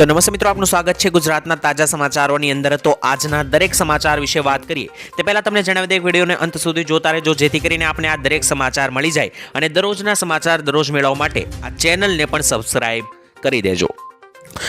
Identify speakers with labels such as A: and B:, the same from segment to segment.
A: તો નમસ્તે મિત્રો, આપનું સ્વાગત છે ગુજરાતના તાજા સમાચારોની અંદર. તો આજના દરેક સમાચાર વિશે વાત કરીએ, તે પહેલાં તમને જણાવી દે વિડીયોને અંત સુધી જોતા રહેજો, જેથી કરીને આપણે આ દરેક સમાચાર મળી જાય અને દરરોજના સમાચાર દરરોજ મેળવવા માટે આ ચેનલને પણ સબસ્ક્રાઈબ કરી દેજો.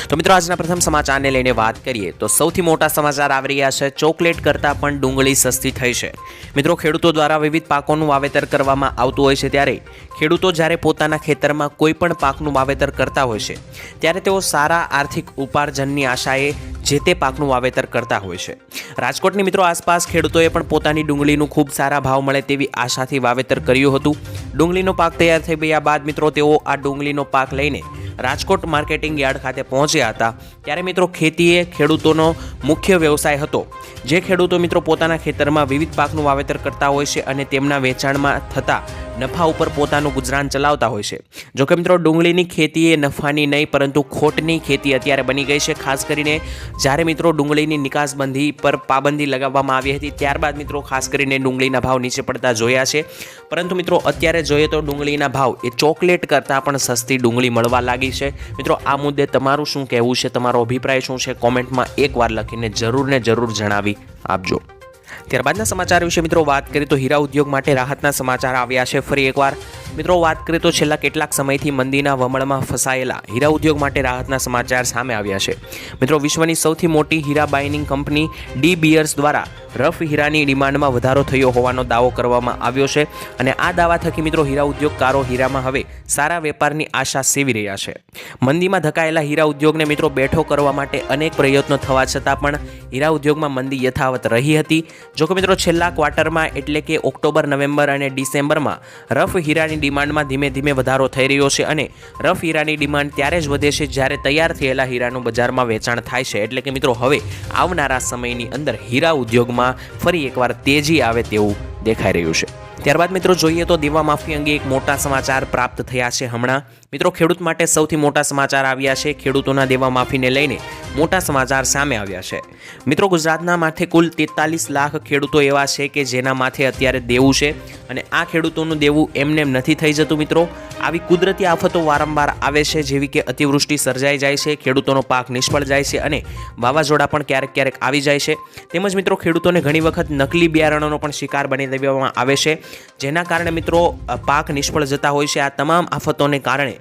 A: તો મિત્રો, આજના પ્રથમ સમાચારને લઈને વાત કરીએ તો સૌથી મોટા સમાચાર આવી રહ્યા છે. ચોકલેટ કરતાં પણ ડુંગળી સસ્તી થઈ છે. મિત્રો, ખેડૂતો દ્વારા વિવિધ પાકોનું વાવેતર કરવામાં આવતું હોય છે ત્યારે ખેડૂતો જ્યારે પોતાના ખેતરમાં કોઈ પણ પાકનું વાવેતર કરતા હોય છે, ત્યારે તેઓ સારા આર્થિક ઉપાર્જનની આશાએ જે તે પાકનું વાવેતર કરતા હોય છે. રાજકોટની મિત્રો આસપાસ ખેડૂતોએ પણ પોતાની ડુંગળીનું ખૂબ સારા ભાવ મળે તેવી આશાથી વાવેતર કર્યું હતું. ડુંગળીનો પાક તૈયાર થઈ ગયા બાદ મિત્રો તેઓ આ ડુંગળીનો પાક લઈને રાજકોટ માર્કેટિંગ યાર્ડ ખાતે પહોંચ્યા હતા. ત્યારે મિત્રો ખેતી એ ખેડૂતોનો મુખ્ય વ્યવસાય હતો. જે ખેડૂતો મિત્રો પોતાના ખેતરમાં વિવિધ પાકનું વાવેતર કરતા હોય છે અને તેમના વેચાણમાં થતા નફા ઉપર પોતાનું ગુજરાન ચલાવતા હોય છે. જોકે મિત્રો ડુંગળીની ખેતી એ નફાની નહીં, પરંતુ ખોટની ખેતી અત્યારે બની ગઈ છે. ખાસ કરીને જ્યારે મિત્રો ડુંગળીની નિકાસબંધી પર પાબંદી લગાવવામાં આવી હતી, ત્યારબાદ મિત્રો ખાસ કરીને ડુંગળીના ભાવ નીચે પડતા જોયા છે. પરંતુ મિત્રો અત્યારે જોઈએ તો ડુંગળીના ભાવ એ ચોકલેટ કરતાં પણ સસ્તી ડુંગળી મળવા લાગી છે. મિત્રો, આ મુદ્દે તમારું શું કહેવું છે? તમારો અભિપ્રાય શું છે? કોમેન્ટમાં એકવાર લખીને જરૂર ને જરૂર જણાવી આપજો. ત્યારબાદના સમાચાર વિશે મિત્રો વાત કરીએ તો હીરા ઉદ્યોગ માટે રાહતના સમાચાર આવ્યા છે. ફરી એકવાર મિત્રો વાત કરીએ તો છેલ્લા કેટલાક સમયથી મંદીના વમળમાં ફસાયેલા હીરા ઉદ્યોગ માટે રાહતના સમાચાર સામે આવ્યા છે. મિત્રો વિશ્વની સૌથી મોટી હીરા બાઇનિંગ કંપની ડી બિયર્સ દ્વારા રફ હીરાની ડિમાન્ડમાં વધારો થયો હોવાનો દાવો કરવામાં આવ્યો છે અને આ દાવા થકી મિત્રો હીરા ઉદ્યોગકારો હીરામાં હવે સારા વેપારની આશા સેવી રહ્યા છે. મંદીમાં ધકાયેલા હીરા ઉદ્યોગને મિત્રો બેઠો કરવા માટે અનેક પ્રયત્નો થવા છતાં પણ હીરા ઉદ્યોગમાં મંદી યથાવત રહી હતી. જોકે મિત્રો છેલ્લા ક્વાર્ટરમાં એટલે કે ઓક્ટોબર, નવેમ્બર અને ડિસેમ્બરમાં રફ હીરાની ડિમાન્ડમાં ધીમે ધીમે વધારો થઈ રહ્યો છે અને રફ હીરાની ડિમાન્ડ ત્યારે જ વધે છે જ્યારે તૈયાર થયેલા હીરાનું બજારમાં વેચાણ થાય છે. એટલે કે મિત્રો હવે આવનારા સમયની અંદર હીરા ઉદ્યોગમાં ફરી એકવાર તેજી આવે તેવું દેખાઈ રહ્યું છે. ત્યારબાદ મિત્રો જોઈએ તો દેવા માફી અંગે એક મોટા સમાચાર પ્રાપ્ત થયા છે હમણાં. મિત્રો, ખેડૂત માટે સૌથી મોટા સમાચાર આવ્યા છે. ખેડૂતોના દેવા માફીને લઈને મોટા સમાચાર સામે આવ્યા છે. મિત્રો, ગુજરાતના માથે કુલ તેતાલીસ લાખ ખેડૂતો એવા છે કે જેના માથે અત્યારે દેવું છે અને આ ખેડૂતોનું દેવું એમને નથી થઈ જતું મિત્રો. આવી કુદરતી આફતો વારંવાર આવે છે જેવી કે અતિવૃષ્ટિ સર્જાઈ જાય છે, ખેડૂતોનો પાક નિષ્ફળ જાય છે અને વાવાઝોડા પણ ક્યારેક ક્યારેક આવી જાય છે. તેમજ મિત્રો, ખેડૂતોને ઘણી વખત નકલી બિયારણોનો પણ શિકાર બની દેવામાં આવે છે. જેના કારણે મિત્રો પાક નિષ્ફળ જતા હોય છે. આ તમામ આફતોને કારણે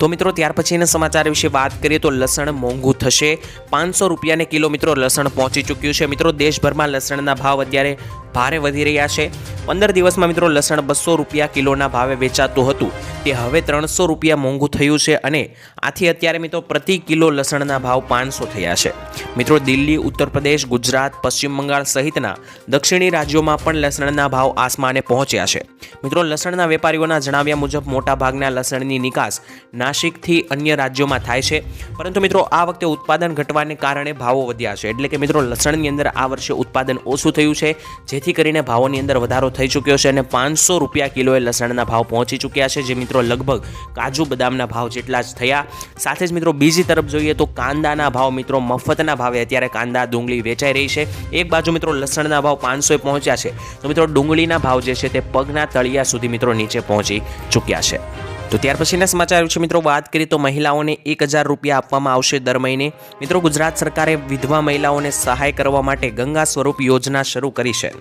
A: તો મિત્રો, ત્યાર પછીના સમાચાર વિશે વાત કરીએ તો લસણ મોંઘું થશે. પાંચસો રૂપિયાને કિલો મિત્રો લસણ પહોંચી ચૂક્યું છે. મિત્રો, દેશભરમાં લસણના ભાવ અત્યારે ભારે વધી રહ્યા છે. પંદર દિવસમાં મિત્રો, લસણ બસો રૂપિયા કિલોના ભાવે વેચાતું હતું. તે હવે ત્રણસો રૂપિયા મોંઘું થયું છે અને આથી અત્યારે મિત્રો, પ્રતિ કિલો લસણના ભાવ પાંચસો થયા છે. મિત્રો, દિલ્હી ઉત્તર પ્રદેશ ગુજરાત, પશ્ચિમ બંગાળ સહિતના દક્ષિણી રાજ્યોમાં પણ લસણના ભાવ આસમાને પહોંચ્યા છે. મિત્રો, લસણના વેપારીઓના જણાવ્યા મુજબ, મોટાભાગના લસણની નિકાસ નાસિકથી અન્ય રાજ્યોમાં થાય છે. પરંતુ મિત્રો, આ વખતે ઉત્પાદન ઘટવાને કારણે ભાવો વધ્યા છે. એટલે કે મિત્રો, લસણની અંદર આ વર્ષે ઉત્પાદન ઓછું થયું છે. જેથી કરીને ભાવોની અંદર વધારો થઈ ચૂક્યો છે અને પાંચસો રૂપિયા કિલોએ લસણના ભાવ પહોંચી ચૂક્યા છે, જે મિત્રો લગભગ કાજુ બદામના ભાવ જેટલા જ થયા. સાથે જ મિત્રો, બીજી તરફ જોઈએ તો કાંદાના ભાવ મિત્રો, મફતના ભાવે અત્યારે કાંદા, ડુંગળી વેચાઈ રહી છે. એક બાજુ મિત્રો, લસણના ભાવ પાંચસોએ પહોંચ્યા છે. તો મિત્રો, ડુંગળીના ભાવ જે છે તે પગના તળિયા સુધી મિત્રો નીચે પહોંચી ચૂક્યા છે. તો ત્યાર પછીના સમાચાર છે, મિત્રો, વાત કરીએ તો મહિલાઓને એક હજાર રૂપિયા આપવામાં આવશે દર મહિને. મિત્રો, ગુજરાત સરકારે વિધવા મહિલાઓને સહાય કરવા માટે ગંગા સ્વરૂપ યોજના શરૂ કરી છે.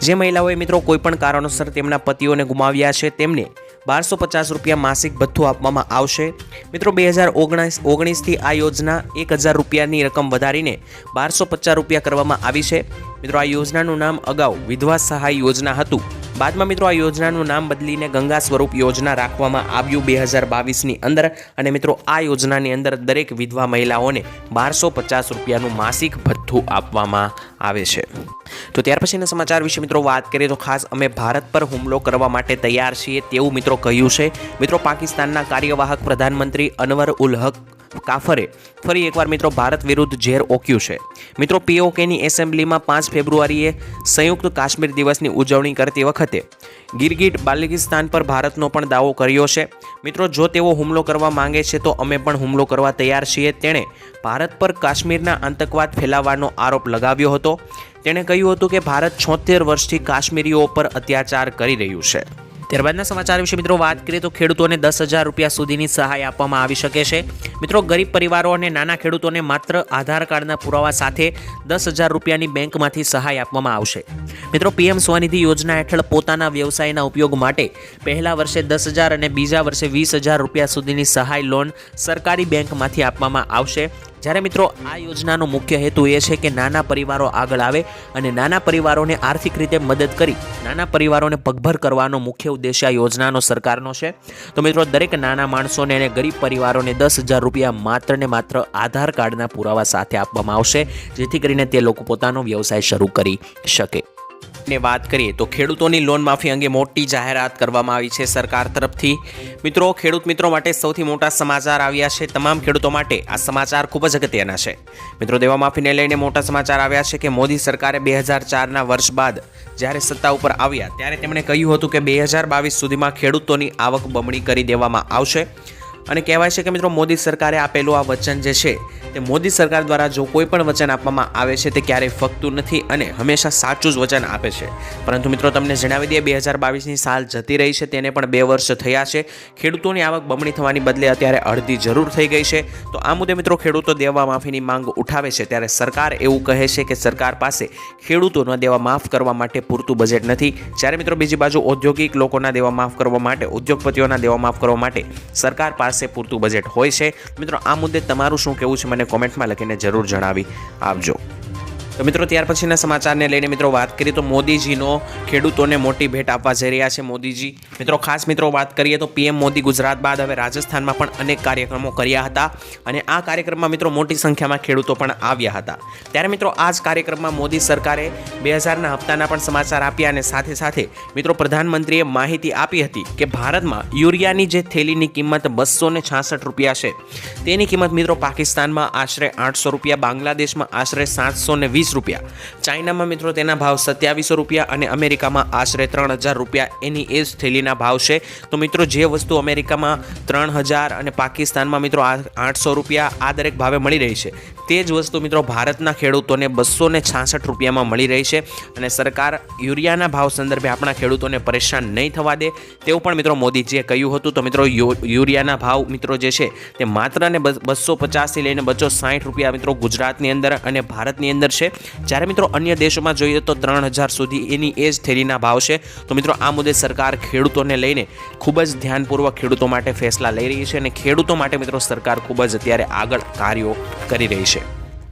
A: જે મહિલાઓએ, મિત્રો, કોઈપણ કારણોસર તેમના પતિઓને ગુમાવ્યા છે, તેમને બારસો પચાસ રૂપિયા માસિક ભથ્થું આપવામાં આવશે. મિત્રો, બે હજાર ઓગણીસ, ઓગણીસથી આ યોજના એક હજાર રૂપિયાની રકમ વધારીને બારસો પચાસ રૂપિયા કરવામાં આવી છે. મિત્રો, આ યોજનાનું નામ અગાઉ વિધવા સહાય યોજના હતું. બાદમાં મિત્રો આ યોજનાનું નામ બદલીને ગંગા સ્વરૂપ યોજના રાખવામાં આવ્યું બે હજાર બાવીસની અંદર. અને મિત્રો આ યોજનાની અંદર દરેક વિધવા મહિલાઓને બારસો પચાસ રૂપિયાનું માસિક ભથ્થું આપવામાં આવે છે. તો ત્યાર પછીના સમાચાર વિશે મિત્રો વાત કરીએ તો ખાસ અમે ભારત પર હુમલો કરવા માટે તૈયાર છીએ તેવું મિત્રો કહ્યું છે. મિત્રો પાકિસ્તાનના કાર્યવાહક પ્રધાનમંત્રી અનવર ઉલ હક કાફરે. ફરી એકવાર મિત્રો, ભારત વિરુદ્ધ ઝેર ઓક્યું છે. મિત્રો પીઓકેની એસેમ્બલીમાં પાંચ ફેબ્રુઆરીએ સંયુક્ત કાશ્મીર દિવસની ઉજવણી કરતી વખતે ગિરગિટ બાલ્કિસ્તાન પર ભારતનો પણ દાવો કર્યો છે. મિત્રો, જો તેઓ હુમલો કરવા માંગે છે, તો અમે પણ હુમલો કરવા તૈયાર છીએ. તેણે ભારત પર કાશ્મીરના આતંકવાદ ફેલાવવાનો આરોપ લગાવ્યો હતો. તેણે કહ્યું હતું કે ભારત છોતેર વર્ષથી કાશ્મીરીઓ પર અત્યાચાર કરી રહ્યું છે. ત્યારબાદના સમાચાર વિશે મિત્રો વાત કરીએ તો ખેડૂતોને દસ હજાર રૂપિયા સુધીની સહાય આપવામાં આવી શકે છે. મિત્રો, ગરીબ પરિવારો અને નાના ખેડૂતોને માત્ર આધાર કાર્ડના પુરાવા સાથે દસ હજાર રૂપિયાની બેંકમાંથી સહાય આપવામાં આવશે. મિત્રો, પીએમ સ્વનિધિ યોજના હેઠળ પોતાના વ્યવસાયના ઉપયોગ માટે પહેલા વર્ષે દસ હજાર અને બીજા વર્ષે વીસ હજાર રૂપિયા સુધીની સહાય લોન સરકારી બેંકમાંથી આપવામાં આવશે. જ્યારે મિત્રો, આ યોજનાનો મુખ્ય હેતુ એ છે કે નાના પરિવારો આગળ આવે અને નાના પરિવારોને આર્થિક રીતે મદદ કરી નાના પરિવારોને પગભર કરવાનો મુખ્ય ઉદ્દેશ્ય આ યોજનાનો સરકારનો છે. તો મિત્રો, દરેક નાના માણસોને અને ગરીબ પરિવારોને દસ હજાર રૂપિયા માત્ર ને માત્ર આધાર કાર્ડના પુરાવા સાથે આપવામાં આવશે, જેથી કરીને તે લોકો પોતાનો વ્યવસાય શરૂ કરી શકે. ને વાત કરીએ તો ખેડૂતોની લોન માફી અંગે મોટી જાહેરાત કરવામાં આવી છે સરકાર તરફથી. મિત્રો, ખેડૂત મિત્રો માટે સૌથી મોટા સમાચાર આવ્યા છે. તમામ ખેડૂતો માટે આ સમાચાર ખૂબ જ અગત્યના છે. મિત્રો, દેવા માફીને લઈને મોટા સમાચાર આવ્યા છે કે મોદી સરકારે બે હજાર ચારના વર્ષ બાદ જ્યારે સત્તા ઉપર આવ્યા ત્યારે તેમણે કહ્યું હતું કે બે હજાર બાવીસ સુધીમાં ખેડૂતોની આવક બમણી કરી દેવામાં આવશે. અને કહેવાય છે કે મિત્રો, મોદી સરકારે આપેલું આ વચન જે છે, તે મોદી સરકાર દ્વારા જો કોઈ પણ વચન આપવામાં આવે છે, તે ક્યારેય ફગતું નથી અને હંમેશા સાચું જ વચન આપે છે. પરંતુ મિત્રો, તમને જણાવી દઈએ, બે હજાર બાવીસની સાલ જતી રહી છે, તેને પણ બે વર્ષ થયા છે. ખેડૂતોની આવક બમણી થવાની બદલે અત્યારે અડધી જરૂર થઈ ગઈ છે. તો આ મુદ્દે મિત્રો, ખેડૂતો દેવા માફીની માંગ ઉઠાવે છે. ત્યારે સરકાર એવું કહે છે કે સરકાર પાસે ખેડૂતોના દેવા માફ કરવા માટે પૂરતું બજેટ નથી. જ્યારે મિત્રો, બીજી બાજુ ઔદ્યોગિક લોકોના દેવા માફ કરવા માટે, ઉદ્યોગપતિઓના દેવા માફ કરવા માટે સરકાર પાસે પૂરતું બજેટ હોય છે. મિત્રો, આ મુદ્દે તમારું શું કહેવું છે? મને કોમેન્ટમાં લખીને જરૂર જણાવી આપજો. તો મિત્રો, ત્યાર પછીના સમાચારને લઈને મિત્રો વાત કરીએ તો મોદીજીનો ખેડૂતોને મોટી ભેટ આપવા જઈ રહ્યા છે મોદીજી. મિત્રો, ખાસ મિત્રો વાત કરીએ તો પીએમ મોદી ગુજરાત બાદ હવે રાજસ્થાનમાં પણ અનેક કાર્યક્રમો કર્યા હતા અને આ કાર્યક્રમમાં મિત્રો મોટી સંખ્યામાં ખેડૂતો પણ આવ્યા હતા. ત્યારે મિત્રો, આ જ કાર્યક્રમમાં મોદી સરકારે બે હજારના હપ્તાના પણ સમાચાર આપ્યા અને સાથે સાથે મિત્રો પ્રધાનમંત્રીએ માહિતી આપી હતી કે ભારતમાં યુરિયાની જે થેલીની કિંમત બસો ને છાસઠ રૂપિયા છે, તેની કિંમત મિત્રો પાકિસ્તાનમાં આશરે આઠસો રૂપિયા, બાંગ્લાદેશમાં આશરે સાતસો ને વીસ રૂપિયા. ચાઇનામાં મિત્રો તેના ભાવ સત્યાવીસો રૂપિયા અને અમેરિકામાં આશરે ત્રણ હજાર રૂપિયા. એની એ જ થેલીના ભાવ છે. તો મિત્રો જે વસ્તુ અમેરિકામાં ત્રણ હજાર અને પાકિસ્તાનમાં મિત્રો આઠસો રૂપિયા આ દરેક ભાવે મળી રહી છે. તે જ વસ્તુ મિત્રો ભારતના ખેડૂતોને બસો ને છાસઠ રૂપિયામાં મળી રહી છે અને સરકાર યુરિયાના ભાવ સંદર્ભે આપણા ખેડૂતોને પરેશાન નહીં થવા દે તેવું પણ મિત્રો મોદીજીએ કહ્યું હતું. તો મિત્રો યુરિયાના ભાવ મિત્રો જે છે તે માત્ર ને બસો પચાસથી લઈને બસો સાઠ રૂપિયા મિત્રો ગુજરાતની અંદર અને ભારતની અંદર છે. જ્યારે મિત્રો અન્ય દેશોમાં જોઈએ તો ત્રણ હજાર સુધી એની એ જ થેલીના ભાવ છે. તો મિત્રો આ મુદ્દે સરકાર ખેડૂતોને લઈને ખૂબ જ ધ્યાનપૂર્વક ખેડૂતો માટે ફેસલા લઈ રહી છે અને ખેડૂતો માટે મિત્રો સરકાર ખૂબ જ અત્યારે આગળ કાર્યો કરી રહી છે.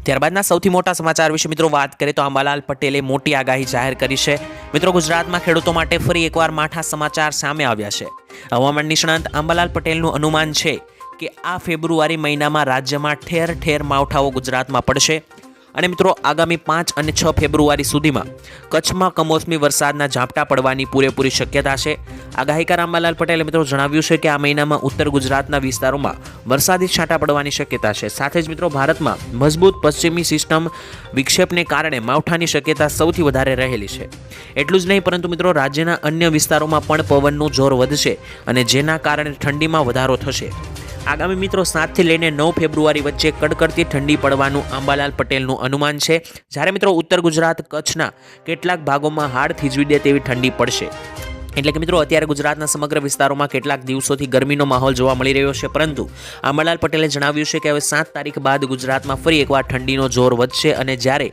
A: ત્યારબાદના સૌથી મોટા સમાચાર વિશે મિત્રો વાત કરીએ તો અંબાલાલ પટેલે મોટી આગાહી જાહેર કરી છે. મિત્રો ગુજરાતમાં ખેડૂતો માટે ફરી એકવાર માઠા સમાચાર સામે આવ્યા છે. હવામાન નિષ્ણાંત અંબાલાલ પટેલનું અનુમાન છે કે આ ફેબ્રુઆરી મહિનામાં રાજ્યમાં ઠેર ઠેર માવઠાઓ ગુજરાતમાં પડશે. અને મિત્રો, આગામી પાંચ અને છ ફેબ્રુઆરી સુધીમાં કચ્છમાં કમોસમી વરસાદના ઝાપટા પડવાની પૂરેપૂરી શક્યતા છે. આગાહીકાર અંબાલાલ પટેલે મિત્રો જણાવ્યું છે કે આ મહિનામાં ઉત્તર ગુજરાતના વિસ્તારોમાં વરસાદી છાંટા પડવાની શક્યતા છે. સાથે જ મિત્રો, ભારતમાં મજબૂત પશ્ચિમી સિસ્ટમ વિક્ષેપને કારણે માવઠાની શક્યતા સૌથી વધારે રહેલી છે. એટલું જ નહીં, પરંતુ મિત્રો, રાજ્યના અન્ય વિસ્તારોમાં પણ પવનનું જોર વધશે અને જેના કારણે ઠંડીમાં વધારો થશે. આગામી મિત્રો સાતથી લઈને નવ ફેબ્રુઆરી વચ્ચે કડકડતી ઠંડી પડવાનું આંબાલાલ પટેલનું અનુમાન છે. જ્યારે મિત્રો ઉત્તર ગુજરાત કચ્છના કેટલાક ભાગોમાં હાડ થીજવી દે તેવી ઠંડી પડશે. એટલે કે મિત્રો અત્યારે ગુજરાતના સમગ્ર વિસ્તારોમાં કેટલાક દિવસોથી ગરમીનો માહોલ જોવા મળી રહ્યો છે. પરંતુ આંબાલાલ પટેલે જણાવ્યું છે કે હવે સાત તારીખ બાદ ગુજરાતમાં ફરી એકવાર ઠંડીનો જોર વધશે અને જ્યારે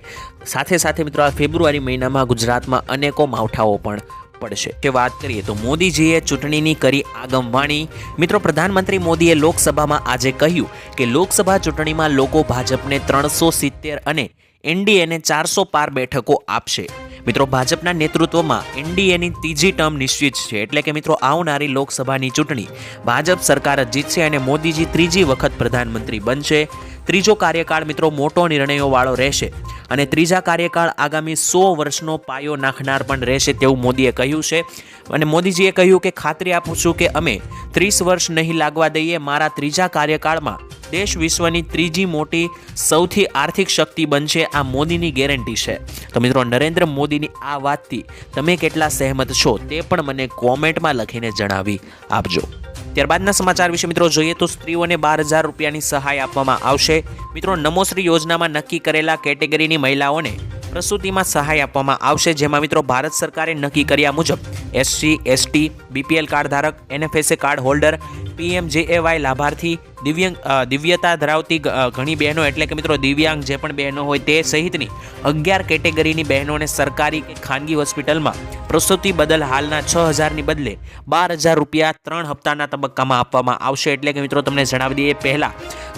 A: સાથે સાથે મિત્રો આ ફેબ્રુઆરી મહિનામાં ગુજરાતમાં અનેકો માવઠાઓ પણ પડશે. કે વાત કરીએ તો મોદીજીએ ચૂંટણીની કરી આગમવાણી મિત્રો, પ્રધાનમંત્રી મોદીએ લોકસભામાં આજે કહ્યું કે લોકસભા ચૂંટણીમાં લોકો ભાજપને ત્રણસો સિત્તેર અને એનડીએને ચારસો પાર બેઠકો આપશે. મિત્રો, ભાજપના નેતૃત્વમાં એનડીએની ત્રીજી ટર્મ નિશ્ચિત છે. એટલે કે મિત્રો, આવનારી લોકસભાની ચૂંટણી ભાજપ સરકાર જ જીતશે અને મોદીજી ત્રીજી વખત પ્રધાનમંત્રી બનશે. ત્રીજો કાર્યકાળ મિત્રો મોટો નિર્ણયોવાળો રહેશે અને ત્રીજા કાર્યકાળ આગામી સો વર્ષનો પાયો નાખનાર પણ રહેશે તેવું મોદીએ કહ્યું છે. અને મોદીજીએ કહ્યું કે, ખાતરી આપું છું કે અમે ત્રીસ વર્ષ નહીં લાગવા દઈએ, મારા ત્રીજા કાર્યકાળમાં દેશ વિશ્વની ત્રીજી મોટી સૌથી આર્થિક શક્તિ બનશે, આ મોદીની ગેરંટી છે. તો મિત્રો, નરેન્દ્ર મોદીની આ વાતથી તમે કેટલા સહેમત છો તે પણ મને કોમેન્ટમાં લખીને જણાવી આપજો. ત્યારબાદના સમાચાર વિશે મિત્રો જોઈએ તો સ્ત્રીઓને બાર હજાર રૂપિયાની સહાય આપવામાં આવશે. મિત્રો, નમોશ્રી યોજનામાં નક્કી કરેલા કેટેગરીની મહિલાઓને પ્રસૂતિમાં સહાય આપવામાં આવશે, જેમાં મિત્રો ભારત સરકારે નક્કી કર્યા મુજબ એસસી, એસટી, બીપીએલ કાર્ડ ધારક એનએફએસએ કાર્ડ હોલ્ડર પીએમજેએવાય લાભાર્થી દિવ્યાંગ દિવ્યતા ધરાવતી ઘણી બહેનો એટલે કે મિત્રો દિવ્યાંગ જે પણ બહેનો હોય તે સહિતની અગિયાર કેટેગરીની બહેનોને સરકારી ખાનગી હોસ્પિટલમાં પ્રસૂતિ બદલ હાલના છ હજારની બદલે બાર હજાર રૂપિયા ત્રણ હપ્તાના તબક્કામાં આપવામાં આવશે. એટલે કે મિત્રો તમને જણાવી દઈએ, પહેલાં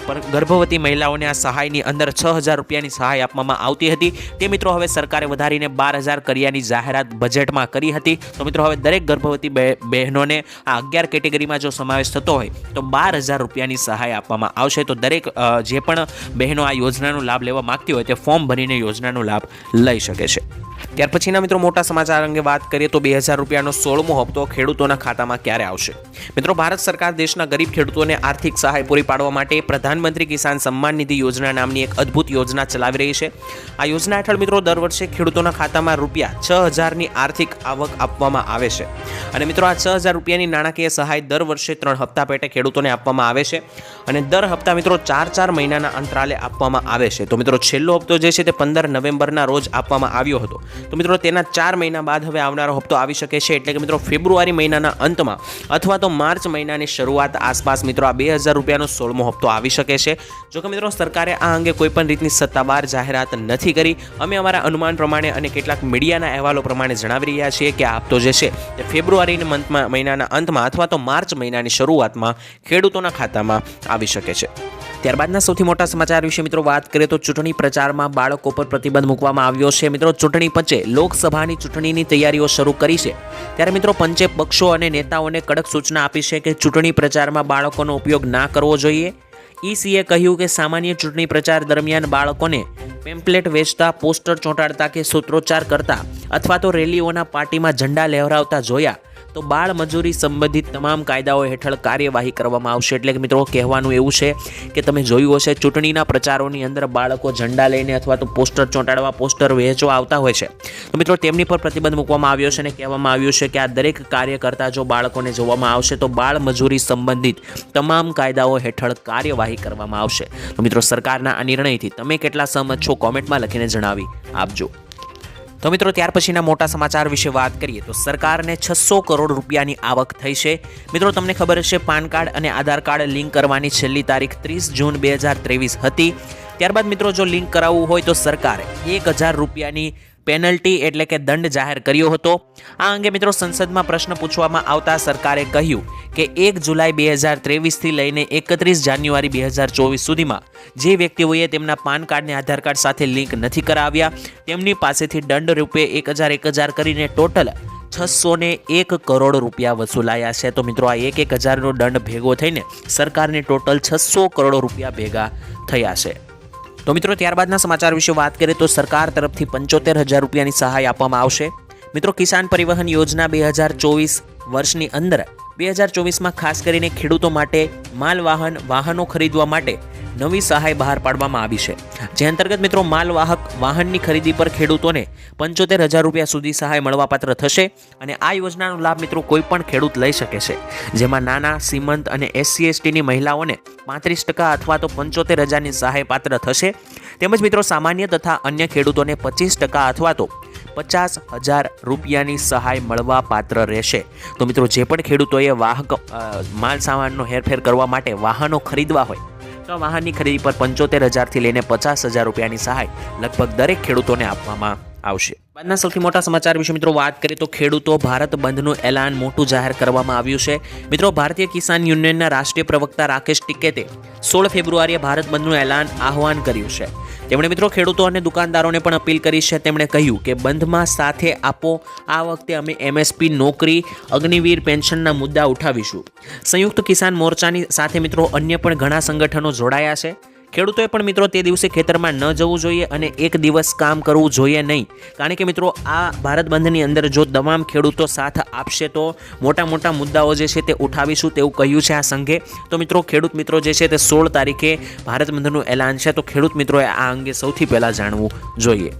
A: પર, ગર્ભવતી મહિલાઓને આ સહાયની અંદર છ હજાર રૂપિયાની સહાય આપવામાં આવતી હતી. તે મિત્રો હવે સરકારે વધારીને બાર હજાર કર્યાની જાહેરાત બજેટમાં કરી હતી. તો મિત્રો હવે દરેક ગર્ભવતી બહે- બહેનોને આ અગિયાર કેટેગરીમાં જો સમાવેશ થતો હોય તો બાર હજાર રૂપિયાની સહાય આપવામાં આવશે. તો દરેક જે પણ બહેનો આ યોજનાનો લાભ લેવા માંગતી હોય તે ફોર્મ ભરીને યોજનાનો લાભ લઈ શકે છે. ત્યાર પછીના મિત્રો મોટા સમાચાર અંગે વાત કરીએ તો બે હજાર રૂપિયાનો સોળમો હપ્તો ખેડૂતોના ખાતામાં ક્યારે આવશે? મિત્રો, ભારત સરકાર દેશના ગરીબ ખેડૂતોને આર્થિક સહાય પૂરી પાડવા માટે પ્રધાનમંત્રી કિસાન સન્માન નિધિ યોજના નામની એક અદ્ભુત યોજના ચલાવી રહી છે. આ યોજના હેઠળ મિત્રો દર વર્ષે ખેડૂતોના ખાતામાં રૂપિયા છ હજારની આર્થિક આવક આપવામાં આવે છે. અને મિત્રો, આ છ હજાર રૂપિયાની નાણાકીય સહાય દર વર્ષે ત્રણ હપ્તા પેટે ખેડૂતોને આપવામાં આવે છે અને દર હપ્તા મિત્રો ચાર ચાર મહિનાના અંતરાલે આપવામાં આવે છે. તો મિત્રો, છેલ્લો હપ્તો જે છે તે પંદર નવેમ્બરના રોજ આપવામાં આવ્યો હતો. તો મિત્રો તેના ચાર મહિના બાદ હવે આવનારો હપ્તો આવી શકે છે. એટલે કે મિત્રો ફેબ્રુઆરી મહિનાના અંતમાં અથવા તો માર્ચ મહિનાની શરૂઆત આસપાસ મિત્રો આ બે હજાર રૂપિયાનો સોળમો હપ્તો આવી શકે છે. જો કે મિત્રો સરકારે આ અંગે કોઈપણ રીતની સત્તાવાર જાહેરાત નથી કરી. અમે અમારા અનુમાન પ્રમાણે અને કેટલાક મીડિયાના અહેવાલો પ્રમાણે જણાવી રહ્યા છીએ કે આ હપ્તો જે છે તે ફેબ્રુઆરીના મંથમાં મહિનાના અંતમાં અથવા તો માર્ચ મહિનાની શરૂઆતમાં ખેડૂતોના ખાતામાં આવી શકે છે. ત્યારબાદના સૌથી મોટા સમાચાર વિશે મિત્રો વાત કરીએ તો ચૂંટણી પ્રચારમાં બાળકો પર પ્રતિબંધ મૂકવામાં આવ્યો છે. મિત્રો, ચૂંટણી પંચે લોકસભાની ચૂંટણીની તૈયારીઓ શરૂ કરી છે. ત્યારે મિત્રો, પંચે પક્ષો અને નેતાઓને કડક સૂચના આપી છે કે ચૂંટણી પ્રચારમાં બાળકોનો ઉપયોગ ના કરવો જોઈએ. ઈસીએ કહ્યું કે સામાન્ય ચૂંટણી પ્રચાર દરમિયાન બાળકોને પેમ્પલેટ વેચતા, પોસ્ટર ચોંટાડતા કે સૂત્રોચ્ચાર કરતા અથવા તો રેલીઓના પાર્ટીમાં ઝંડા લહેરાવતા જોયા. તો બાળ મજૂરી સંબંધિત તમામ કાયદાઓ હેઠળ કાર્યવાહી કરવામાં આવશે. એટલે કે મિત્રો, કહેવાનું એવું છે કે તમે જોયું હશે, ચૂંટણીના પ્રચારોની અંદર બાળકો ઝંડા લઈને અથવા તો પોસ્ટર ચોંટાડવા, પોસ્ટર વહેંચવા આવતા હોય છે. તો મિત્રો, તેમની પર પ્રતિબંધ મૂકવામાં આવ્યો છે અને કહેવામાં આવ્યું છે કે આ દરેક કાર્ય કરતા જો બાળકોને જોવામાં આવશે, તો બાળ મજૂરી સંબંધિત તમામ કાયદાઓ હેઠળ કાર્યવાહી કરવામાં આવશે. તો મિત્રો, સરકારના આ નિર્ણયથી તમે કેટલા સહમત છો, કોમેન્ટમાં લખીને જણાવી આપજો. તો મિત્રો, ત્યાર પછીના મોટા સમાચાર વિશે વાત કરીએ તો સરકારને છસો કરોડ રૂપિયાની આવક થઈ છે. મિત્રો, તમને ખબર હશે, પાન કાર્ડ અને આધાર કાર્ડ લિંક કરવાની છેલ્લી તારીખ ત્રીસ જૂન બે હજાર ત્રેવીસ હતી. ત્યારબાદ મિત્રો, જો લિંક કરાવવું હોય તો સરકારે એક હજાર રૂપિયાની પેનલ્ટી એટલે કે દંડ જાહેર કર્યો હતો. આ અંગે મિત્રો સંસદમાં પ્રશ્ન પૂછવામાં આવતા સરકારે કહ્યું કે એક જુલાઈ બે હજાર ત્રેવીસથી લઈને એકત્રીસ જાન્યુઆરી બે હજાર ચોવીસ સુધીમાં જે વ્યક્તિઓએ તેમના પાન કાર્ડને આધાર કાર્ડ સાથે લિંક નથી કરાવ્યા, તેમની પાસેથી દંડ રૂપે એક હજાર એક હજાર કરીને ટોટલ છસો ને એક કરોડ રૂપિયા વસૂલાયા છે. તો મિત્રો, આ એક એક હજારનો દંડ ભેગો થઈને સરકારને ટોટલ છસો કરોડ રૂપિયા ભેગા થયા છે. તો મિત્રો, ત્યારબાદના સમાચાર વિશે વાત કરીએ તો સરકાર તરફથી પંચોતેર હજાર રૂપિયાની સહાય આપવામાં આવશે. મિત્રો, કિસાન પરિવહન યોજના બે હજાર ચોવીસ વર્ષની અંદર બે હજાર ચોવીસમાં ખાસ કરીને ખેડૂતો માટે માલવાહન, વાહનો ખરીદવા માટે નવી સહાય બહાર પાડવામાં આવી છે. જે અંતર્ગત મિત્રો માલવાહક વાહનની ખરીદી પર ખેડૂતોને પંચોતેર હજાર રૂપિયા સુધી સહાય મળવાપાત્ર થશે અને આ યોજનાનો લાભ મિત્રો કોઈ પણ ખેડૂત લઈ શકે છે. જેમાં નાના, સીમંત અને એસસી એસટીની મહિલાઓને પાંત્રીસ ટકા અથવા તો પંચોતેર હજારની સહાય પાત્ર થશે. તેમજ મિત્રો સામાન્ય તથા અન્ય ખેડૂતોને પચીસ ટકા અથવા તો પચાસ હજાર રૂપિયાની સહાય મળવા પાત્ર રહેશે. તો મિત્રો જે પણ ખેડૂતોએ વાહક માલ સામાનનો હેરફેર કરવા માટે વાહનો ખરીદવા હોય તો વાહનની ખરીદી પર પંચોતેર હજારથી લઈને પચાસ હજાર રૂપિયાની સહાય લગભગ દરેક ખેડૂતોને આપવામાં આવશે. બાદના સૌથી મોટા સમાચાર વિશે મિત્રો વાત કરીએ તો ખેડૂતો ભારત બંધનું એલાન મોટું જાહેર કરવામાં આવ્યું છે. મિત્રો, ભારતીય કિસાન યુનિયનના રાષ્ટ્રીય પ્રવક્તા રાકેશ ટિકેતે સોળ ફેબ્રુઆરીએ ભારત બંધનું એલાન આહવાન કર્યું છે. તેમણે મિત્રો ખેડૂતો અને દુકાનદારોને પણ અપીલ કરી છે. તેમણે કહ્યું કે બંધમાં સાથે આપો. આ વખતે અમે એમએસપી નોકરી, અગ્નિવીર પેન્શનના મુદ્દા ઉઠાવીશું. સંયુક્ત કિસાન મોરચાની સાથે મિત્રો અન્ય પણ ઘણા સંગઠનો જોડાયા છે. ખેડૂતોએ પણ મિત્રો તે દિવસે ખેતરમાં ન જવું જોઈએ અને એક દિવસ કામ કરવું જોઈએ નહીં. કારણ કે મિત્રો, આ ભારત બંધની અંદર જો તમામ ખેડૂતો સાથ આપશે તો મોટા મોટા મુદ્દાઓ જે છે તે ઉઠાવીશું તેવું કહ્યું છે આ સંઘે. તો મિત્રો, ખેડૂત મિત્રો જે છે તે સોળ તારીખે ભારત બંધનું એલાન છે. તો ખેડૂત મિત્રોએ આ અંગે સૌથી પહેલાં જાણવું જોઈએ.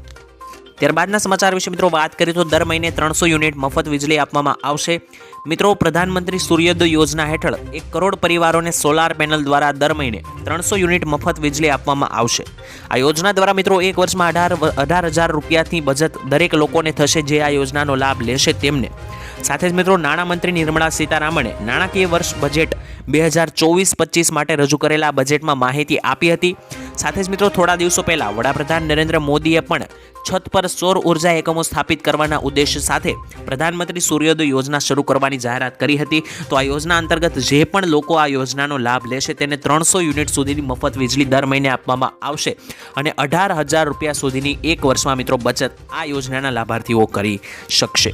A: ત્યારબાદના સમાચાર વિશે મિત્રો વાત કરીએ તો દર મહિને ત્રણસો યુનિટ મફત વીજળી આપવામાં આવશે. મિત્રો, પ્રધાનમંત્રી સૂર્યોદય યોજના હેઠળ એક કરોડ પરિવારોને સોલાર પેનલ દ્વારા દર મહિને ત્રણસો યુનિટ મફત વીજળી આપવામાં આવશે. આ યોજના દ્વારા મિત્રો એક વર્ષમાં અઢાર અઢાર હજાર રૂપિયાથી બચત દરેક લોકોને થશે જે આ યોજનાનો લાભ લેશે તેમને. સાથે જ મિત્રો, નાણામંત્રી નિર્મળા સીતારામણે નાણાકીય વર્ષ બજેટ બે હજાર ચોવીસ પચીસ માટે રજૂ કરેલા બજેટમાં માહિતી આપી હતી. સાથે જ મિત્રો થોડા દિવસો પહેલાં વડાપ્રધાન નરેન્દ્ર મોદીએ પણ છત પર સૌર ઊર્જા એકમો સ્થાપિત કરવાના ઉદ્દેશ્ય સાથે પ્રધાનમંત્રી સૂર્યોદય યોજના શરૂ કરવાની જાહેરાત કરી હતી. તો આ યોજના અંતર્ગત જે પણ લોકો આ યોજનાનો લાભ લેશે તેને ત્રણસો યુનિટ સુધીની મફત વીજળી દર મહિને આપવામાં આવશે અને અઢાર હજાર રૂપિયા સુધીની એક વર્ષમાં મિત્રો બચત આ યોજનાના લાભાર્થીઓ કરી શકશે.